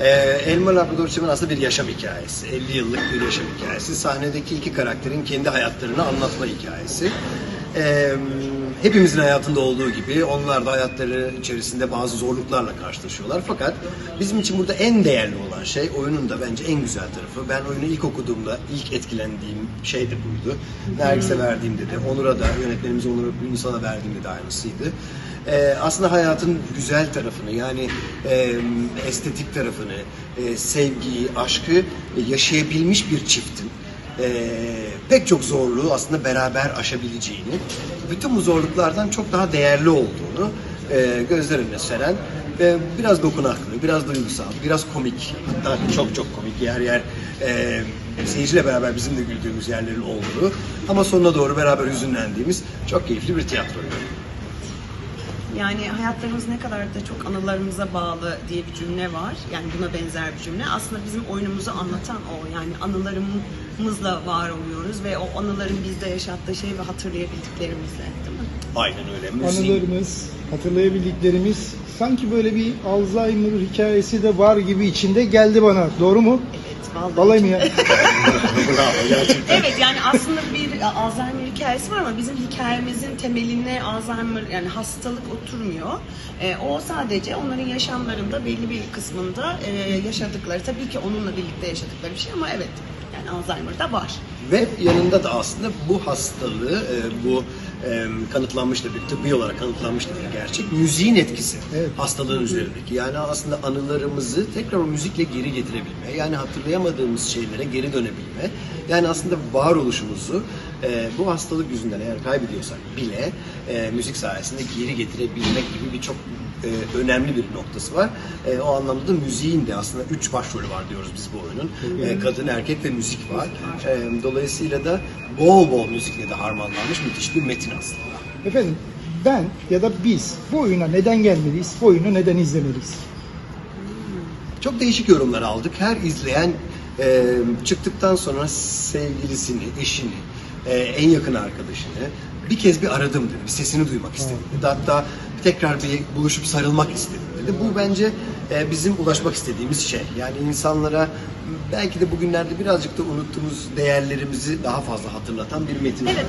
Ee, Elma Labrador aslında bir yaşam hikayesi. 50 yıllık bir yaşam hikayesi. Sahnedeki iki karakterin kendi hayatlarını anlatma hikayesi. Ee, hepimizin hayatında olduğu gibi onlar da hayatları içerisinde bazı zorluklarla karşılaşıyorlar. Fakat bizim için burada en değerli olan şey oyunun da bence en güzel tarafı. Ben oyunu ilk okuduğumda ilk etkilendiğim şey de buydu. Nergis'e verdiğimde de, Onur'a da, yönetmenimiz Onur Ünsal'a verdiğimde de aynısıydı. Ee, aslında hayatın güzel tarafını yani e, estetik tarafını, e, sevgiyi, aşkı yaşayabilmiş bir çiftin e, pek çok zorluğu aslında beraber aşabileceğini, bütün bu zorluklardan çok daha değerli olduğunu e, gözler önüne seren ve biraz dokunaklı, biraz duygusal, biraz komik, hatta çok çok komik yer yer e, seyirciyle beraber bizim de güldüğümüz yerlerin olduğu ama sonuna doğru beraber hüzünlendiğimiz çok keyifli bir tiyatro oyunu. Yani hayatlarımız ne kadar da çok anılarımıza bağlı diye bir cümle var. Yani buna benzer bir cümle. Aslında bizim oyunumuzu anlatan o. Yani anılarımızla var oluyoruz ve o anıların bizde yaşattığı şey ve hatırlayabildiklerimizle. Değil mi? Aynen öyle. Müziğin- Anılarımız, hatırlayabildiklerimiz sanki böyle bir Alzheimer hikayesi de var gibi içinde geldi bana. Doğru mu? Evet, vallahi. Vallahi mi ya? Bravo gerçekten. Evet yani aslında bir Alzheimer hikayesi var ama bizim hikayemizin temeline Alzheimer yani hastalık oturmuyor. Ee, o sadece onların yaşamlarında belli bir kısmında e, yaşadıkları tabii ki onunla birlikte yaşadıkları bir şey ama evet yani Alzheimer da var. Ve yanında da aslında bu hastalığı, e, bu e, kanıtlanmış da bir tıbbi olarak kanıtlanmış da bir gerçek. Müziğin etkisi Evet. hastalığın üzerindeki. Yani aslında anılarımızı tekrar o müzikle geri getirebilme. Yani hatırlayamadığımız şeylere geri dönebilme. Yani aslında varoluşumuzu e, bu hastalık yüzünden eğer kaybediyorsak bile müzik sayesinde geri getirebilmek gibi bir çok e, önemli bir noktası var. E, o anlamda da müziğin de aslında üç başrolü var diyoruz biz bu oyunun. E, kadın, erkek ve müzik var. E, dolayısıyla da bol bol müzikle de harmanlanmış müthiş bir metin aslında. Efendim ben ya da biz bu oyuna neden gelmeliyiz? Bu oyunu neden izlemeliyiz? Çok değişik yorumlar aldık. Her izleyen e, çıktıktan sonra sevgilisini, eşini, e, en yakın arkadaşını bir kez bir aradım dedi. Bir sesini duymak istedim. Hatta tekrar bir buluşup sarılmak istedim dedi. Bu bence e, bizim ulaşmak istediğimiz şey. Yani insanlara belki de bugünlerde birazcık da unuttuğumuz değerlerimizi daha fazla hatırlatan bir metin. Evet